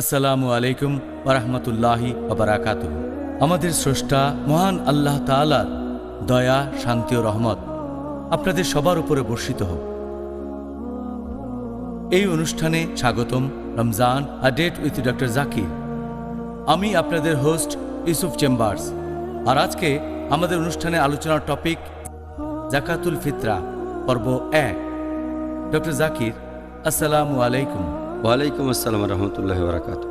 আসসালামু আলাইকুম ওরহমতুল্লাহি বারাকাত আমাদের স্রষ্টা মহান আল্লাহ তাআলার দয়া, শান্তি ও রহমত আপনাদের সবার উপরে বর্ষিত হোক। এই অনুষ্ঠানে স্বাগতম Ramzan a date with doctor Zakir. আমি আপনাদের হোস্ট ইউসুফ চেম্বার্স। আর আজকে আমাদের অনুষ্ঠানে আলোচনার টপিক জাকাতুল ফিতরা, পর্ব এক। ডক্টর জাকির, আসসালামু আলাইকুম। ওয়ালাইকুম আসসালাম রহমতুল্লাহ বরাকাত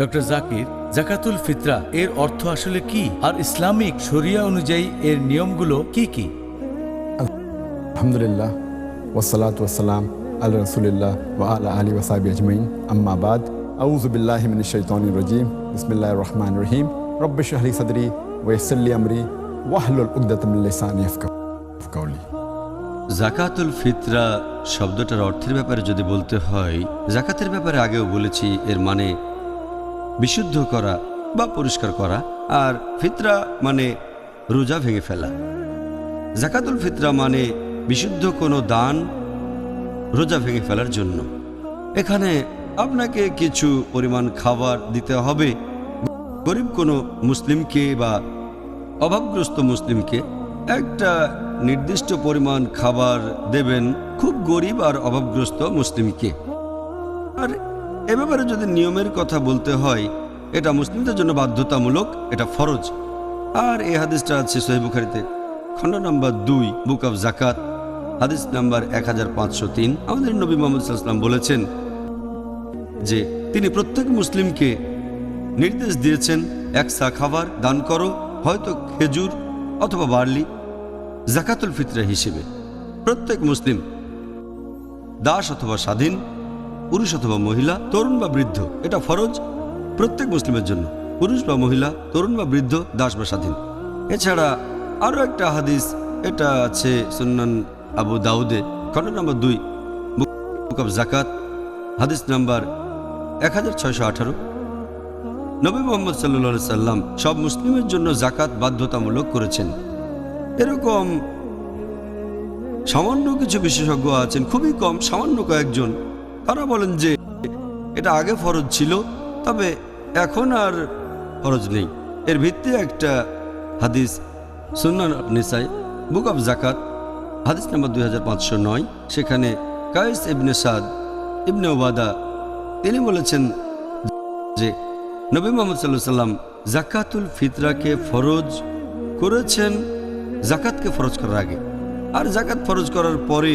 ডক্টর জাকির জাকাতুল ফিতরা এর অর্থ আসলে কি? আর ইসলামিক শরিয়া অনুযায়ী এর নিয়মগুলো কি কি? আলহামদুলিল্লাহ ওসালাত ওসালাম আল রসুলিল্লাহ ও আলা আলী ওসাবি আজমাইন। আম্মাবাদ আউজুবিল্লাহ মিন শৈতান রজিম। বিসমিল্লাহ রহমান রহিম। রব্বিশ আহলি সদরি ওয়েসল্লি আমরি ওয়াহলুল উকদাতমিল্লিসানি আফকাউলি জাকাতুল ফিতরা শব্দটার অর্থের ব্যাপারে যদি বলতে হয়, জাকাতের ব্যাপারে আগেও বলেছি, এর মানে বিশুদ্ধ করা বা পরিষ্কার করা, আর ফিতরা মানে রোজা ভেঙে ফেলা। জাকাতুল ফিতরা মানে বিশুদ্ধ কোনো দান রোজা ভেঙে ফেলার জন্য। এখানে আপনাকে কিছু পরিমাণ খাবার দিতে হবে। গরিব কোনো মুসলিমকে বা অভাবগ্রস্ত মুসলিমকে একটা নির্দিষ্ট পরিমাণ খাবার দেবেন খুব গরিব আর অভাবগ্রস্ত মুসলিমকে। আর এ ব্যাপারে যদি নিয়মের কথা বলতে হয়, এটা মুসলিমদের জন্য বাধ্যতামূলক, এটা ফরজ। আর এই হাদিসটা আছে সহি বুখারিতে। খণ্ড নাম্বার দুই, বুক অফ জাকাত হাদিস নাম্বার এক হাজার পাঁচশো তিন। আমাদের নবী মোহাম্মদ সাল্লাম বলেছেন যে, তিনি প্রত্যেক মুসলিমকে নির্দেশ দিয়েছেন, এক সা খাবার দান করো, হয়তো খেজুর অথবা বার্লি জাকাতুল ফিতরা হিসেবে প্রত্যেক মুসলিম দাস অথবা স্বাধীন পুরুষ অথবা মহিলা তরুণ বা বৃদ্ধ এটা ফরজ প্রত্যেক মুসলিমের জন্য পুরুষ বা মহিলা তরুণ বা বৃদ্ধ দাস বা স্বাধীন এছাড়া আরও একটা হাদিস এটা আছে সুন্নান আবু দাউদে খণ্ড নম্বর দুই বুক অফ জাকাত হাদিস নাম্বার এক হাজার ছয়শো আঠারো নবী মোহাম্মদ সাল্লা সাল্লাম সব মুসলিমের জন্য জাকাত বাধ্যতামূলক করেছেন। এরকম সামান্য কিছু বিশেষজ্ঞ আছেন, খুবই কম, সামান্য কয়েকজন। তারা বলেন যে এটা আগে ফরজ ছিল, তবে এখন আর ফরজ নেই। এর ভিত্তি একটা হাদিস, সুন্নান নিসাই বুক অফ জাকাত হাদিস নম্বর দুই সেখানে কায়েস ইবনে সাদ, ইবনে ওবাদা তিনি বলেছেন যে নবী মোহাম্মদ সাল্লাহ সাল্লাম জাকাতুল ফিতরাকে ফরজ করেছেন, জাকাতকে ফরজ করার আগে। আর জাকাত ফরজ করার পরে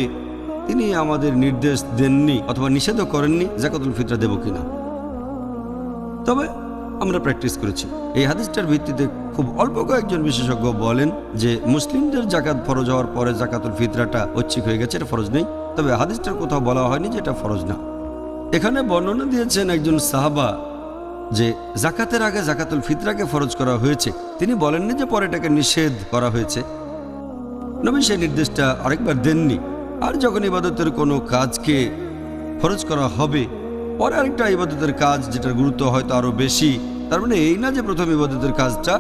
তিনি আমাদের নির্দেশ দেননি অথবা নিষেধও করেননি জাকাতুল ফিতরা দেব কিনা। তবে আমরা প্র্যাকটিস করেছি। এই হাদিসটার ভিত্তিতে খুব অল্প কয়েকজন বিশেষজ্ঞ বলেন যে মুসলিমদের জাকাত ফরজ হওয়ার পরে জাকাতুল ফিতরাটা ঐচ্ছিক হয়ে গেছে, এটা ফরজ নেই। তবে হাদিসটার কোথাও বলা হয়নি যে এটা ফরজ না। এখানে বর্ণনা দিয়েছেন একজন সাহাবা যে জাকাতের আগে জাকাতুল ফিতরাকে ফরজ করা হয়েছে, তিনি বলেননি যে পরে এটাকে নিষেধ করা হয়েছে। নবী সেই নির্দেশটা আরেকবার দেননি। আর যখন ইবাদতের কোনো কাজকে ফরজ করা হবে, পরে আরেকটা ইবাদতের কাজ যেটার গুরুত্ব হয়তো আরও বেশি, তার মানে এই না যে প্রথম ইবাদতের কাজটা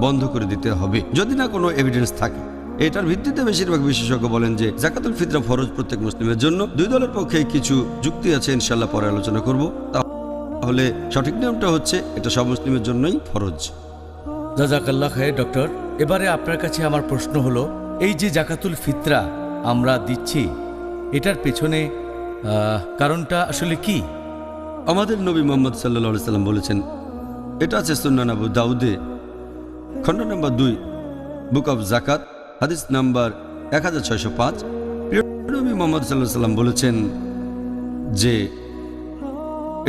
বন্ধ করে দিতে হবে, যদি না কোনো এভিডেন্স থাকে। এটার ভিত্তিতে বেশিরভাগ বিশেষজ্ঞ বলেন যে জাকাতুল ফিতরা ফরজ প্রত্যেক মুসলিমের জন্য। দুই দলের পক্ষে কিছু যুক্তি আছে ইনশাল্লাহ পরে আলোচনা করব। তাহলে সঠিক নিয়মটা হচ্ছে এটা সব মুসলিমের জন্যই ফরজ। জাজাকাল্লাহ খায় ডক্টর এবারে আপনার কাছে আমার প্রশ্ন হলো এই যে জাকাতুল ফিতরা আমরা দিচ্ছি এটার পেছনে কারণটা আসলে কি? আমাদের নবী মোহাম্মদ সাল্লা সাল্লাম বলেছেন এটা আছে সুন্নান আবু দাউদে খণ্ড নম্বর দুই বুক অফ জাকাত হাদিস নাম্বার এক হাজার ছয়শো পাঁচ। নবী মোহাম্মদ সাল্লাহ সাল্লাম বলেছেন যে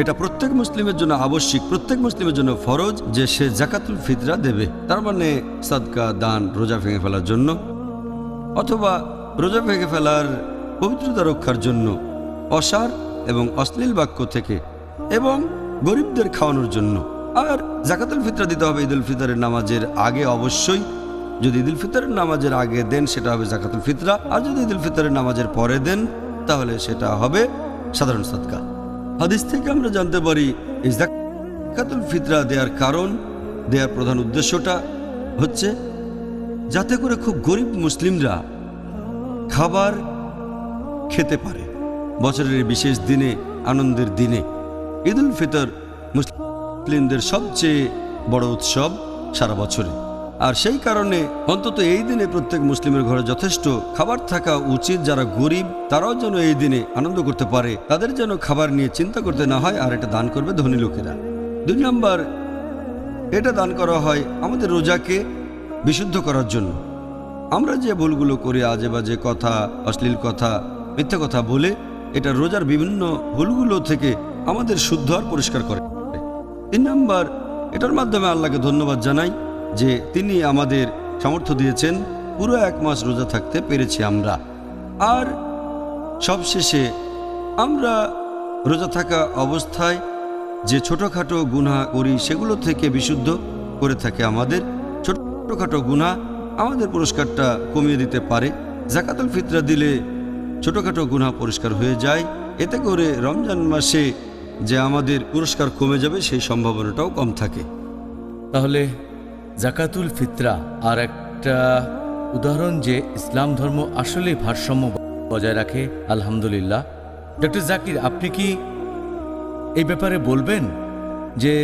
এটা প্রত্যেক মুসলিমের জন্য আবশ্যিক, প্রত্যেক মুসলিমের জন্য ফরজ যে সে জাকাতুল ফিতরা দেবে। তার মানে সাদকা, দান, রোজা ভেঙে ফেলার জন্য অথবা রোজা ভেঙে ফেলার পবিত্রতা রক্ষার জন্য অসার এবং অশ্লীল বাক্য থেকে এবং গরিবদের খাওয়ানোর জন্য। আর জাকাতুল ফিতরা দিতে হবে ঈদুল ফিতরের নামাজের আগে অবশ্যই। যদি ঈদুল ফিতরের নামাজের আগে দেন, সেটা হবে জাকাতুল ফিতরা। আর যদি ঈদুল ফিতরের নামাজের পরে দেন, তাহলে সেটা হবে সাধারণ সৎকা হাদিস থেকে আমরা জানতে পারি, এই জাকাতুল ফিতরা দেওয়ার কারণ দেওয়ার প্রধান উদ্দেশ্যটা হচ্ছে যাতে করে খুব গরিব মুসলিমরা খাবার খেতে পারে। বছরের বিশেষ দিনে, আনন্দের দিনে। ঈদ উল ফিতর মুসলিমদের সবচেয়ে বড় উৎসব সারা বছরে। আর সেই কারণে অন্তত এই দিনে প্রত্যেক মুসলিমের ঘরে যথেষ্ট খাবার থাকা উচিত। যারা গরিব, তারাও যেন এই দিনে আনন্দ করতে পারে। তাদের যেন খাবার নিয়ে চিন্তা করতে না হয়, আর এটা দান করবে ধনী লোকেরা। দুই নম্বর, এটা দান করা হয় আমাদের রোজাকে বিশুদ্ধ করার জন্য। আমরা যে ভুলগুলো করি আজে বাজে কথা, অশ্লীল কথা, মিথ্যা কথা বলে, এটা রোজার বিভিন্ন ভুলগুলো থেকে আমাদের শুদ্ধ আর পরিষ্কার করে। তিন নম্বর, এটার মাধ্যমে আল্লাহকে ধন্যবাদ জানাই। যে তিনি আমাদের সামর্থ্য দিয়েছেন, পুরো এক মাস রোজা থাকতে পেরেছি আমরা। আর সবশেষে আমরা রোজা থাকা অবস্থায় যে ছোটোখাটো গুনাহ করি, সেগুলো থেকে বিশুদ্ধ করে থাকে আমাদের। ছোটোখাটো গুনাহ আমাদের পুরস্কারটা কমিয়ে দিতে পারে। জাকাতুল ফিতরা দিলে ছোটোখাটো গুনাহ পরিষ্কার হয়ে যায়। এতে করে রমজান মাসে যে আমাদের পুরস্কার কমে যাবে, সেই সম্ভাবনাটাও কম থাকে। তাহলে জাকাতুল ফিতরা আর একটা উদাহরণ যে ইসলাম ধর্ম আসলেই ভারসাম্য বজায় রাখে, আলহামদুলিল্লাহ। ডক্টর জাকির, আপনি কি এই ব্যাপারে বলবেন যে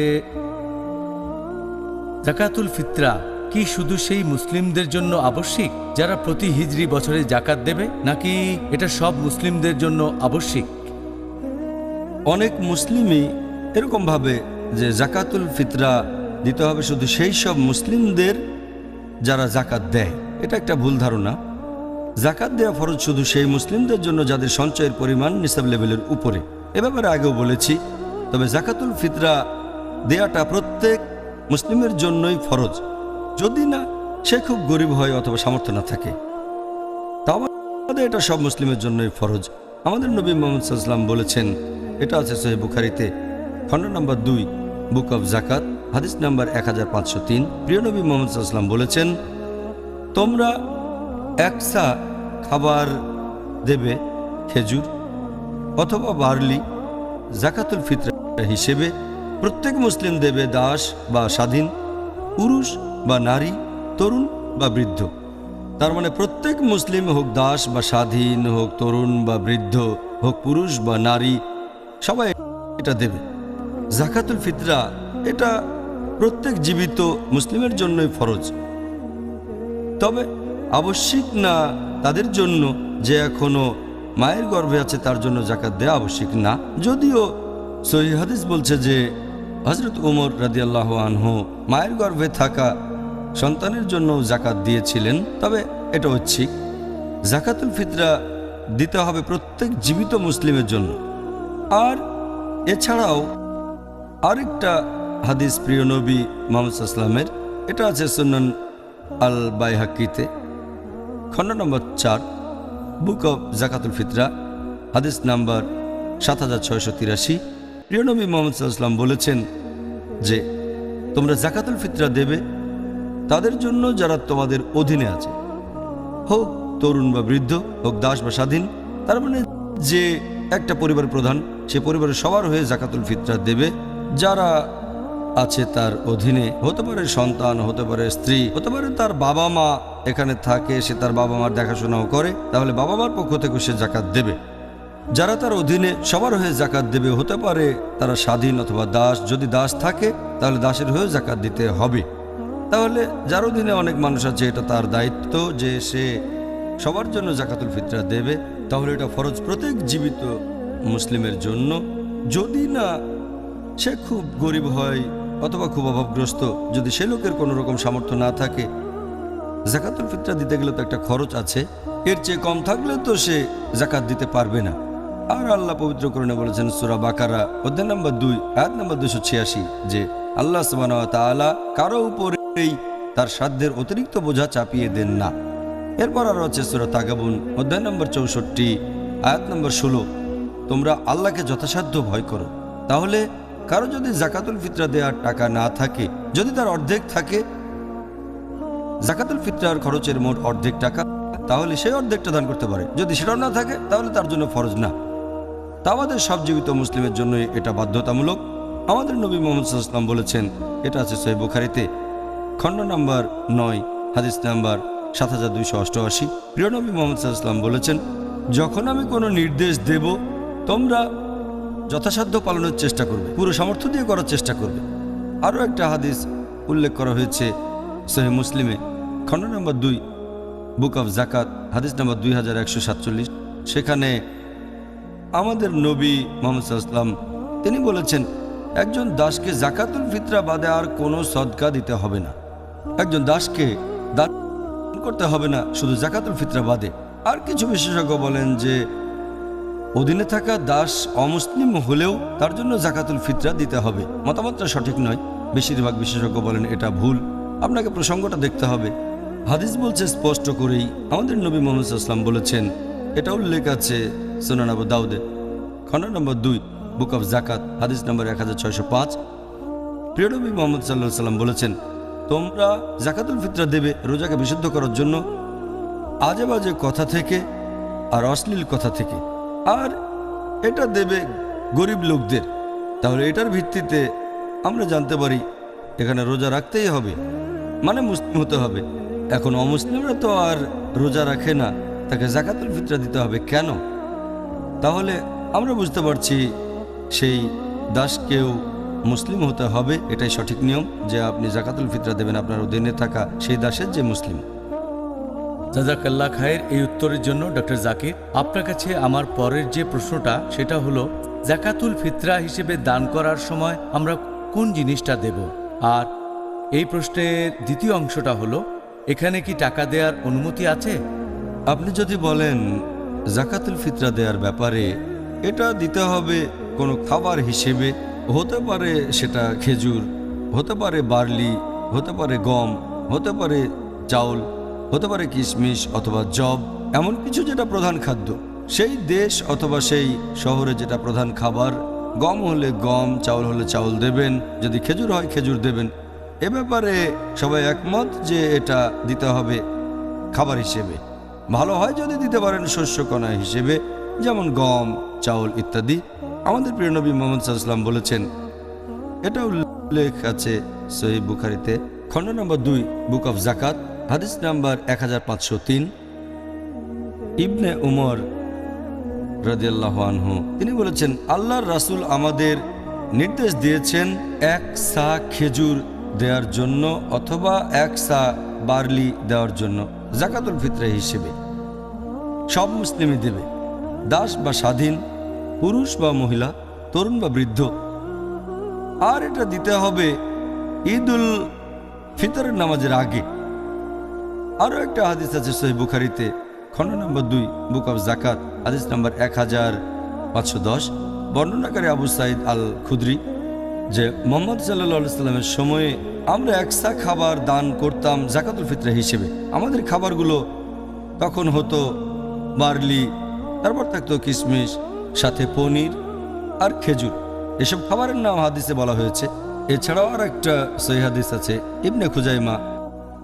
জাকাতুল ফিতরা কি শুধু সেই মুসলিমদের জন্য আবশ্যিক, যারা প্রতি হিজরি বছরে জাকাত দেবে, নাকি এটা সব মুসলিমদের জন্য আবশ্যিক? অনেক মুসলিমই এরকম ভাবে যে জাকাতুল ফিতরা দিতে হবে শুধু সেই সব মুসলিমদের যারা জাকাত দেয়। এটা একটা ভুল ধারণা। জাকাত দেওয়া ফরজ শুধু সেই মুসলিমদের জন্য যাদের সঞ্চয়ের পরিমাণ নিসাব লেভেলের উপরে। এ ব্যাপারে আগেও বলেছি, তবে জাকাতুল ফিতরা দেয়াটা প্রত্যেক মুসলিমের জন্যই ফরজ। যদি না, সে খুব গরিব হয় অথবা সামর্থ্য না থাকে। আমাদের এটা সব মুসলিমের জন্যই ফরজ। আমাদের নবী মোহাম্মদ বলেছেন, এটা আছে সহি বুখারিতে, খণ্ড নম্বর দুই, বুক অব জাকাত হাদিস নাম্বার এক হাজার পাঁচশো তিন। প্রিয় নবী মোহাম্মদ সাল্লাম বলেছেন, তোমরা একসা খাবার দেবে খেজুর অথবা বার্লি জাকাতুল ফিতরা হিসেবে। প্রত্যেক মুসলিম দেবে দাস বা স্বাধীন, পুরুষ বা নারী, তরুণ বা বৃদ্ধ। তার মানে প্রত্যেক মুসলিম হোক দাস বা স্বাধীন হোক তরুণ বা বৃদ্ধ হোক পুরুষ বা নারী, সবাই এটা দেবে। জাকাতুল ফিতরা এটা প্রত্যেক জীবিত মুসলিমের জন্যই ফরজ। তবে আবশ্যিক না তাদের জন্য যে এখনও মায়ের গর্ভে আছে তার জন্য জাকাত দেওয়া আবশ্যিক না। যদিও সহি হাদিস বলছে যে হজরত উমর রাদিয়াল্লাহ আনহু মায়ের গর্ভে থাকা সন্তানের জন্য জাকাত দিয়েছিলেন, তবে এটা হচ্ছে জাকাতুল ফিতরা দিতে হবে প্রত্যেক জীবিত মুসলিমের জন্য। আর এছাড়াও আরেকটা হাদিস প্রিয় নবী মোহাম্মদ আসলামের এটা আছে সুনান আল বাইহাকিতে খণ্ড নম্বর চার, বুক অব জাকাতুল ফিতরা, হাদিস নাম্বার সাত হাজার ছয়শো তিরাশি। প্রিয় নবী মোহাম্মদ বলেছেন যে, তোমরা জাকাতুল ফিতরা দেবে, তাদের জন্য যারা তোমাদের অধীনে আছে, হোক তরুণ বা বৃদ্ধ, হোক দাস বা স্বাধীন, তার মানে যে একটা পরিবার প্রধান, সে পরিবারের সবার হয়ে জাকাতুল ফিতরা দেবে, যারা আছে তার অধীনে। হতে পারে সন্তান, হতে পারে স্ত্রী, হতে পারে তার বাবা মা এখানে থাকে, সে তার বাবা মার দেখাশোনাও করে। তাহলে বাবা মার পক্ষ থেকে সে জাকাত দেবে। যারা তার অধীনে, সবার হয়ে জাকাত দেবে। হতে পারে তারা স্বাধীন অথবা দাস। যদি দাস থাকে, তাহলে দাসের হয়ে জাকাত দিতে হবে। তাহলে যার অধীনে অনেক মানুষ আছে, এটা তার দায়িত্ব যে সে সবার জন্য জাকাতুল ফিতরা দেবে। তাহলে এটা ফরজ প্রত্যেক জীবিত মুসলিমের জন্য। যদি না, সে খুব গরিব হয় অথবা খুব অভাবগ্রস্ত যদি সে লোকের কোনো রকম সামর্থ্য না থাকে। জাকাতুল ফিতরা দিতে গেলে তো একটা খরচ আছে। এর চেয়ে কম থাকলে তো সে জাকাত দিতে পারবে না। আর আল্লাহ পবিত্র করণে বলেছেন, সুরা বাকারা, অধ্যায় নম্বর দুই, আয়াত নম্বর দুশো ছিয়াশি, যে আল্লাহ সুবাহ তাআলা কারও উপরেই তার সাধ্যের অতিরিক্ত বোঝা চাপিয়ে দেন না। এরপর আরও আছে সুরা তাগাবুন, অধ্যায় নম্বর চৌষট্টি, আয়াত নম্বর ষোলো। তোমরা আল্লাহকে যথাসাধ্য ভয় করো। তাহলে কারও যদি জাকাতুল ফিতরা দেওয়ার টাকা না থাকে, যদি তার অর্ধেক থাকে, জাকাতুল ফিতরার খরচের মোট অর্ধেক টাকা, তাহলে সেই অর্ধেকটা দান করতে পারে। যদি সেটাও না থাকে, তাহলে তার জন্য ফরজ না। তা আমাদের সব জীবিত মুসলিমের জন্য এটা বাধ্যতামূলক। আমাদের নবী মোহাম্মদ সাল্লাম বলেছেন, এটা আছে সহি বুখারিতে, খণ্ড নাম্বার নয়, হাদিস নাম্বার সাত হাজার দুইশো অষ্টআশি। প্রিয় নবী মোহাম্মদ সাল্লাম বলেছেন, যখন আমি কোনো নির্দেশ দেব, তোমরা যথাসাধ্য পালনের চেষ্টা করবে, পুরো সামর্থ্য দিয়ে করার চেষ্টা করবে। আরও একটা হাদিস উল্লেখ করা হয়েছে সহি মুসলিমে, খণ্ড নম্বর দুই, বুক অফ জাকাত হাদিস নম্বর দুই হাজার একশো সাতচল্লিশ। সেখানে আমাদের নবী মোহাম্মদ সাল্লাম তিনি বলেছেন, একজন দাসকে জাকাতুল ফিতরা বাদে আর কোনো সদকা দিতে হবে না। একজন দাসকে দান করতে হবে না, শুধু জাকাতুল ফিতরা বাদে। আর কিছু বিশেষজ্ঞ বলেন যে অধীনে থাকা দাস অমুসলিম হলেও তার জন্য জাকাতুল ফিতরা দিতে হবে। মতামতটা সঠিক নয়। বেশিরভাগ বিশেষজ্ঞ বলেন এটা ভুল। আপনাকে প্রসঙ্গটা দেখতে হবে। হাদিস বলছে স্পষ্ট করেই আমাদের নবী মোহাম্মদ আসলাম বলেছেন, এটা উল্লেখ আছে সোনান আবু দাউদে খণ্ড নম্বর দুই, বুক অফ জাকাত হাদিস নম্বর এক হাজার ছয়শো পাঁচ। প্রিয় নবী মোহাম্মদ সাল্লাহ সাল্লাম বলেছেন, তোমরা জাকাতুল ফিতরা দেবে রোজাকে বিশুদ্ধ করার জন্য আজে বাজে কথা থেকে আর অশ্লীল কথা থেকে। আর এটা দেবে গরিব লোকদের। তাহলে এটার ভিত্তিতে আমরা জানতে পারি, এখানে রোজা রাখতেই হবে মানে মুসলিম হতে হবে। এখন অমুসলিমরা তো আর রোজা রাখে না, তাকে জাকাতুল ফিতরা দিতে হবে কেন? তাহলে আমরা বুঝতে পারছি সেই দাসকেও মুসলিম হতে হবে, এটাই সঠিক নিয়ম যে আপনি জাকাতুল ফিতরা দেবেন, আপনার অধীনে থাকা সেই দাসের যে মুসলিম। জাজাকাল্লা খায়ের এই উত্তরের জন্য ডক্টর জাকির, আপনার কাছে আমার পরের যে প্রশ্নটা, সেটা হলো, জাকাতুল ফিতরা হিসেবে দান করার সময় আমরা কোন জিনিসটা দেব? আর এই প্রশ্নের দ্বিতীয় অংশটা হলো, এখানে কি টাকা দেওয়ার অনুমতি আছে? আপনি যদি বলেন, জাকাতুল ফিতরা দেওয়ার ব্যাপারে এটা দিতে হবে কোনো খাবার হিসেবে, হতে পারে সেটা খেজুর, হতে পারে বার্লি, হতে পারে গম, হতে পারে চাউল হতে পারে কিশমিশ অথবা জব এমন কিছু যেটা প্রধান খাদ্য। সেই দেশ অথবা সেই শহরে যেটা প্রধান খাবার, গম হলে গম, চাউল হলে চাউল দেবেন, যদি খেজুর হয় খেজুর দেবেন। এ ব্যাপারে সবাই একমত যে এটা দিতে হবে খাবার হিসেবে। ভালো হয় যদি দিতে পারেন শস্যকণা হিসেবে, যেমন গম, চাউল ইত্যাদি। আমাদের প্রিয় নবী মোহাম্মদ সাল্লাম বলেছেন, এটা উল্লেখ আছে সহি বুখারিতে, খণ্ড নম্বর দুই, বুক অফ জাকাত হাদিস নাম্বার এক হাজার পাঁচশো তিন। ইবনে উমর রাদিয়াল্লাহু আনহু, তিনি বলেছেন, আল্লাহর রাসূল আমাদের নির্দেশ দিয়েছেন এক সা খেজুর দেওয়ার জন্য অথবা এক সা বার্লি দেওয়ার জন্য, জাকাতুল ফিতরা হিসেবে। সব মুসলিমই দেবে। দাস বা স্বাধীন, পুরুষ বা মহিলা, তরুণ বা বৃদ্ধ। আর এটা দিতে হবে ঈদুল ফিতরের নামাজের আগে। আরও একটা হাদিস আছে সহি বুখারিতে খণ্ড নম্বর দুই, বুক অফ জাকাত হাদিস নম্বর এক হাজার পাঁচশো দশ, বর্ণনাকারী আবু সাইদ আল খুদ্রি যে মোহাম্মদ সাল্লা সাল্লামের সময়ে আমরা একসা খাবার দান করতাম জাকাতুল ফিতরা হিসেবে। আমাদের খাবারগুলো তখন হতো বার্লি, তারপর থাকতো কিশমিশ সাথে পনির আর খেজুর। এসব খাবারের নাম হাদিসে বলা হয়েছে। এছাড়াও আর একটা সহি হাদিস আছে, ইবনে খুজাইমা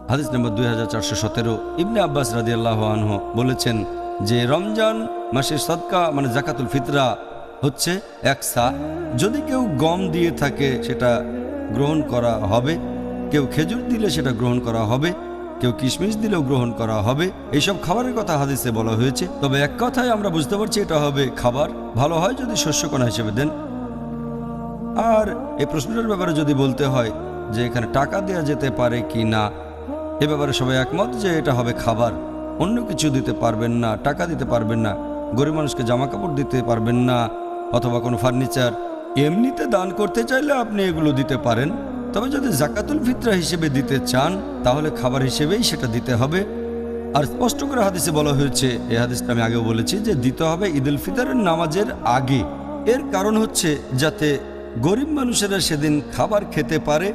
হাদিস নম্বর দুই হাজার চারশো সতেরো। ইবনে আব্বাস রাদি আল্লাহ আনহ বলেছেন যে রমজান মাসের সদকা মানে জাকাতুল ফিতরা, হচ্ছে এক সা। যদি কেউ গম দিয়ে থাকে, সেটা গ্রহণ করা হবে। কেউ খেজুর দিলে সেটা গ্রহণ করা হবে। কেউ কিশমিশ দিলেও গ্রহণ করা হবে। এইসব খাবারের কথা হাদিসে বলা হয়েছে। তবে এক কথায় আমরা বুঝতে পারছি এটা হবে খাবার। ভালো হয় যদি শস্যকণা হিসেবে দেন। আর এই প্রশ্নটার ব্যাপারে যদি বলতে হয় যে এখানে টাকা দেওয়া যেতে পারে কি না এ ব্যাপারে সবাই একমত যে এটা হবে খাবার। অন্য কিছু দিতে পারবেন না, টাকা দিতে পারবেন না, গরিব মানুষকে জামা কাপড় দিতে পারবেন না, অথবা কোনো ফার্নিচার। এমনিতে দান করতে চাইলে আপনি এগুলো দিতে পারেন, তবে যদি জাকাতুল ফিতরা হিসেবে দিতে চান, তাহলে খাবার হিসেবেই সেটা দিতে হবে। আর স্পষ্ট করে হাদিসে বলা হয়েছে, এ হাদিসটা আমি আগেও বলেছি, যে দিতে হবে ঈদুল ফিতরের নামাজের আগে। এর কারণ হচ্ছে যাতে গরিব মানুষেরা সেদিন খাবার খেতে পারে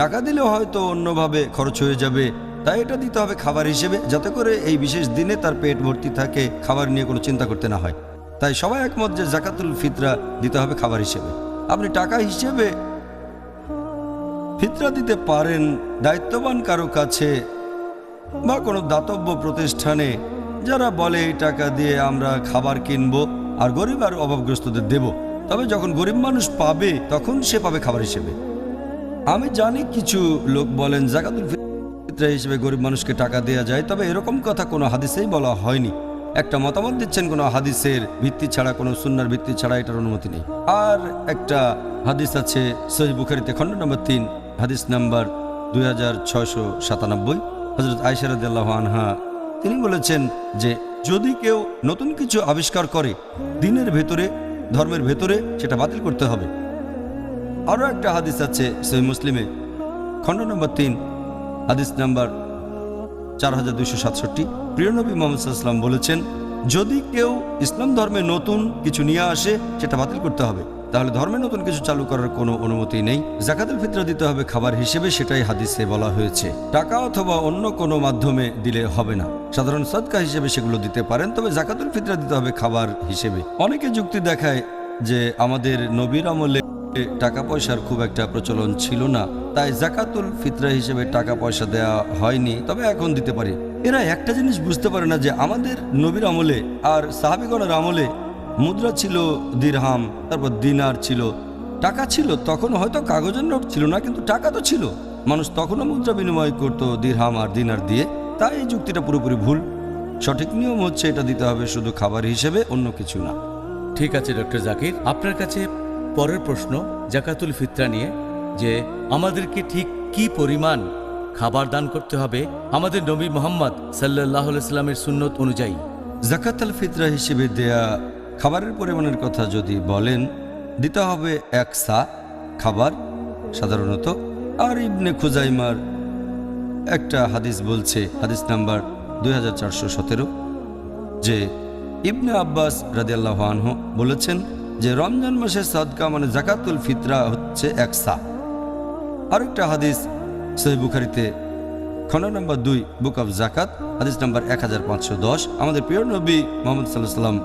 টাকা দিলে হয়তো অন্যভাবে খরচ হয়ে যাবে। তাই এটা দিতে হবে খাবার হিসেবে, যাতে করে এই বিশেষ দিনে তার পেট ভর্তি থাকে, খাবার নিয়ে কোনো চিন্তা করতে না হয়। তাই সবাই একমত যে জাকাতুল ফিতরা দিতে হবে খাবার হিসেবে। আপনি টাকা হিসেবে ফিতরা দিতে পারেন দায়িত্ববান কারও কাছে বা কোনো দাতব্য প্রতিষ্ঠানে, যারা বলে, এই টাকা দিয়ে আমরা খাবার কিনবো আর গরিব আর অভাবগ্রস্তদের দেব। তবে যখন গরিব মানুষ পাবে, তখন সে পাবে খাবার হিসেবে। আমি জানি কিছু লোক বলেন, জাকাতুল ফিতরা হিসেবে গরিব মানুষকে টাকা দেওয়া যায়, তবে এরকম কথা কোনো হাদিসেই বলা হয়নি। একটা মতামত দিচ্ছেন, কোনো হাদিসের ভিত্তি ছাড়া, কোনো সুন্নার ভিত্তি ছাড়া এটার অনুমতি নেই। আর একটা হাদিস আছে সহি বুখারিতে খণ্ড নম্বর তিন, হাদিস নাম্বার দুই হাজার ছয়শো সাতানব্বই। হজরত আয়সারদাল্লাহ আনহা, তিনি বলেছেন যে, যদি কেউ নতুন কিছু আবিষ্কার করে, দিনের ভেতরে, ধর্মের ভেতরে, সেটা বাতিল করতে হবে। আরও একটা হাদিস আছে সহি মুসলিমে। খণ্ড নম্বর তিন, হাদিস নাম্বার চার হাজার দুইশো সাতষট্টি। প্রিয় নবী মোহাম্মদ সাল্লাম বলেছেন, যদি কেউ ইসলাম ধর্মে নতুন কিছু নিয়ে আসে, সেটা বাতিল করতে হবে। তাহলে ধর্মে নতুন কিছু চালু করার কোনো অনুমতি নেই। জাকাতুল ফিতরা দিতে হবে খাবার হিসেবে, সেটাই হাদিসে বলা হয়েছে। টাকা অথবা অন্য কোনো মাধ্যমে দিলে হবে না। সাধারণ সৎকা হিসেবে সেগুলো দিতে পারেন, তবে জাকাতুল ফিতরা দিতে হবে খাবার হিসেবে। অনেকে যুক্তি দেখায় যে আমাদের নবীর আমলে টাকা পয়সার খুব একটা প্রচলন ছিল না। তাই জাকাতুল ফিতরা হিসেবে টাকা পয়সা দেওয়া হয়নি, তবে এখন দিতে পারি। এরা একটা জিনিস বুঝতে পারে না যে আমাদের নবীর আমলে আর সাহাবিগণের আমলে মুদ্রা ছিল দিরহাম, তারপর দিনার ছিল। টাকা ছিল, তখন হয়তো কাগজের নোট ছিল না, কিন্তু টাকা তো ছিল। মানুষ তখনও মুদ্রা বিনিময় করতো দিরহাম আর দিনার দিয়ে। তাই এই যুক্তিটা পুরোপুরি ভুল। সঠিক নিয়ম হচ্ছে এটা দিতে হবে শুধু খাবার হিসেবে, অন্য কিছু না। ঠিক আছে, ডক্টর জাকির। আপনার কাছে পরের প্রশ্ন জাকাতুল ফিতরা নিয়ে যে আমাদেরকে ঠিক কি পরিমাণ খাবার দান করতে হবে আমাদের নবী মোহাম্মদ সাল্লাহ সাল্লামের সুন্নত অনুযায়ী? জাকাত আল ফিতরা হিসেবে দেয়া খাবারের পরিমাণের কথা যদি বলেন, দিতে হবে এক সা খাবার, সাধারণত। আর ইবনে খুজাইমার একটা হাদিস বলছে, হাদিস নাম্বার দু হাজার চারশো সতেরো, যে ইবনে আব্বাস রাদিয়াল্লাহ আনহু বলেছেন যে রমজান মাসের সাদকা মানে জাকাতুল ফিতরা হচ্ছে এক সা আরেকটা হাদিস সহি বুখারিতে, খণ্ড নম্বর দুই, বুক অফ জাকাত, হাদিস নাম্বার এক হাজার পাঁচশো দশ। আমাদের প্রিয় নবী মোহাম্মদ সাল্লাহ সাল্লাম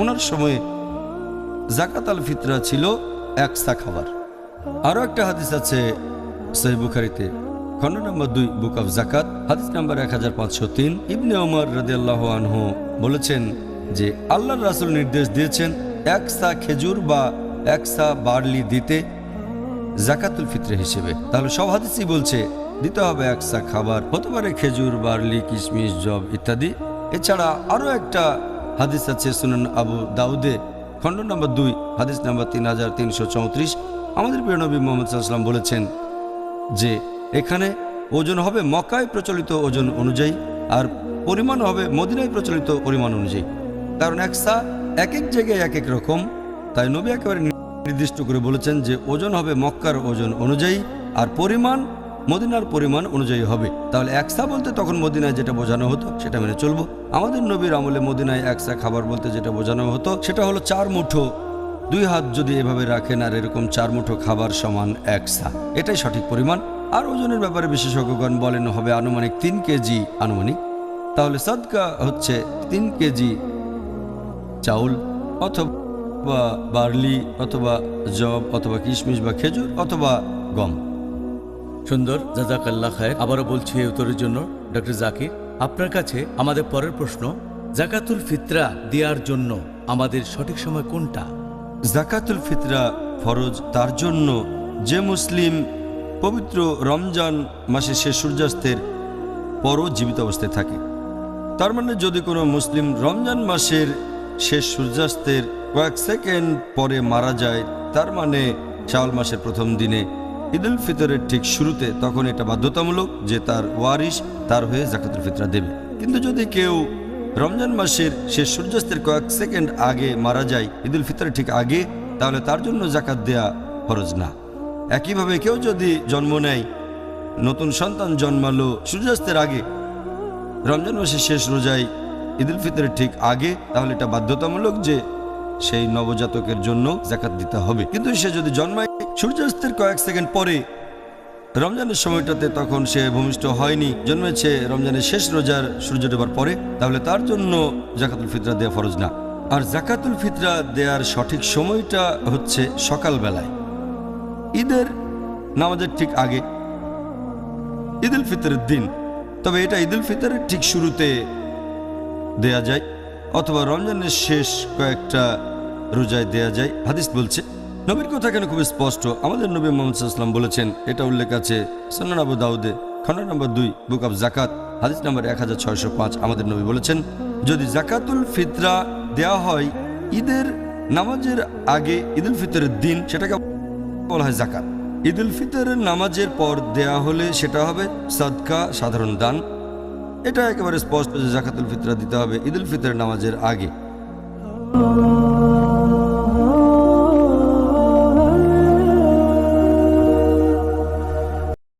ওনার সময়ে জাকাত আল ফিতরা ছিল এক সা খাবার। আরও একটা হাদিস আছে সহি বুখারিতে, খণ্ড নম্বর দুই, বুক অফ জাকাত, হাদিস নাম্বার এক হাজার পাঁচশো তিন। ইবনে ওমর রদিয়াল্লাহ আনহু বলেছেন যে আল্লাহ রাসুল নির্দেশ দিয়েছেন এক সা খেজুর বা এক সা বার্লি দিতে জাকাতুল ফিতরে হিসেবে। তাহলে সব হাদিসই বলছে, দিতে হবে একসা খাবার, হতে পারে খেজুর, বার্লি, কিশমিশ, জব ইত্যাদি। এছাড়া আরও একটা হাদিস আছে সুনান আবু দাউদে, খণ্ড নম্বর দুই, হাদিস নম্বর তিন হাজার তিনশো চৌত্রিশ। আমাদের প্রিয় নবী মোহাম্মদ সাল্লাম বলেছেন যে, এখানে ওজন হবে মক্কায় প্রচলিত ওজন অনুযায়ী, আর পরিমাণ হবে মদিনায় প্রচলিত পরিমাণ অনুযায়ী। কারণ একসা এক এক জায়গায় এক এক রকম। তাই নবী একেবারে নির্দিষ্ট করে বলেছেন যে ওজন হবে মক্কার ওজন অনুযায়ী আর পরিমাণ মদিনার পরিমাণ অনুযায়ী হবে। তাহলে একসা বলতে তখন মদিনায় যেটা বোঝানো হতো সেটা মেনে চলবো। আমাদের নবীর আমলে মদিনায় একসা খাবার বলতে যেটা বোঝানো হতো সেটা হলো চার মুঠো। দুই হাত যদি এভাবে রাখেন আর এরকম চার মুঠো খাবার সমান একসা। এটাই সঠিক পরিমাণ। আর ওজনের ব্যাপারে বিশেষজ্ঞগণ বলেন হবে আনুমানিক তিন কেজি আনুমানিক। তাহলে সদকা হচ্ছে তিন কেজি চাউল অথবা বার্লি অথবা জব অথবা কিশমিশ বা খেজুর অথবা গম। সুন্দর জাজাক আল্লাহ খায়ের। আবারও বলছি এই উত্তরের জন্য ডক্টর জাকির আপনার কাছে আমাদের পরের প্রশ্ন জাকাতুল ফিতরা দেওয়ার জন্য আমাদের সঠিক সময় কোনটা? জাকাতুল ফিতরা ফরজ তার জন্য যে মুসলিম পবিত্র রমজান মাসে শেষ সূর্যাস্তের পরও জীবিত অবস্থায় থাকে। তার মানে যদি কোনো মুসলিম রমজান মাসের শেষ সূর্যাস্তের কয়েক সেকেন্ড পরে মারা যায়। তার মানে শাওয়াল মাসের প্রথম দিনে। ঈদুল ফিতরের ঠিক শুরুতে তখন এটা বাধ্যতামূলক যে তার ওয়ারিশ তার হয়ে জাকাতুল ফিতরা দেবে। কিন্তু যদি কেউ রমজান মাসের শেষ সূর্যাস্তের কয়েক সেকেন্ড আগে মারা যায় ঈদুল ফিতরের ঠিক আগে, তাহলে তার জন্য জাকাত দেয়া ফরজ না। একইভাবে কেউ যদি জন্ম নেয়, নতুন সন্তান জন্মালো সূর্যাস্তের আগে, রমজান মাসের শেষ রোজায় ঈদুল ফিতরের ঠিক আগে, তাহলে এটা বাধ্যতামূলক যে সেই নবজাতকের জন্য জাকাত দিতে হবে। কিন্তু সে যদি জন্মায়, সূর্যাস্তের কয়েক সেকেন্ড পরে, রমজানের সময়টাতে তখন সে ভূমিষ্ঠ হয়নি, জন্মেছে রমজানের শেষ রোজার সূর্য ডোবার পরে, তাহলে তার জন্য জাকাতুল ফিতরা দেওয়া ফরজ না। আর জাকাতুল ফিতরা দেওয়ার সঠিক সময়টা হচ্ছে সকালবেলায়। ঈদের নামাজের ঠিক আগে, ঈদুল ফিতরের দিন। তবে এটা ঈদুল ফিতরের ঠিক শুরুতে দেয়া যায়, অথবা রমজানের শেষ কয়েকটা রোজায় দেয়া যায়। হাদিস বলছে, নবীর কথা কেন খুব স্পষ্ট? আমাদের নবী মোহাম্মদ বলেছেন, এটা উল্লেখ আছে সন্নানাবু দাউদে খন্ড নম্বর দুই, বুক অব জাকাত হাদিস নম্বর এক হাজার ছয়শো পাঁচ, আমাদের নবী বলেছেন, যদি জাকাতুল ফিতরা দেয়া হয়, ঈদের নামাজের আগে, ঈদুল ফিতরের দিন সেটাকে বলা হয় জাকাত ঈদুল ফিতরের নামাজের পর দেয়া হলে সেটা হবে সাদকা, সাধারণ দান। এটা একেবারে স্পষ্ট যে জাকাতুল ফিতরা দিতে হবে ঈদুল ফিতরের নামাজের আগে।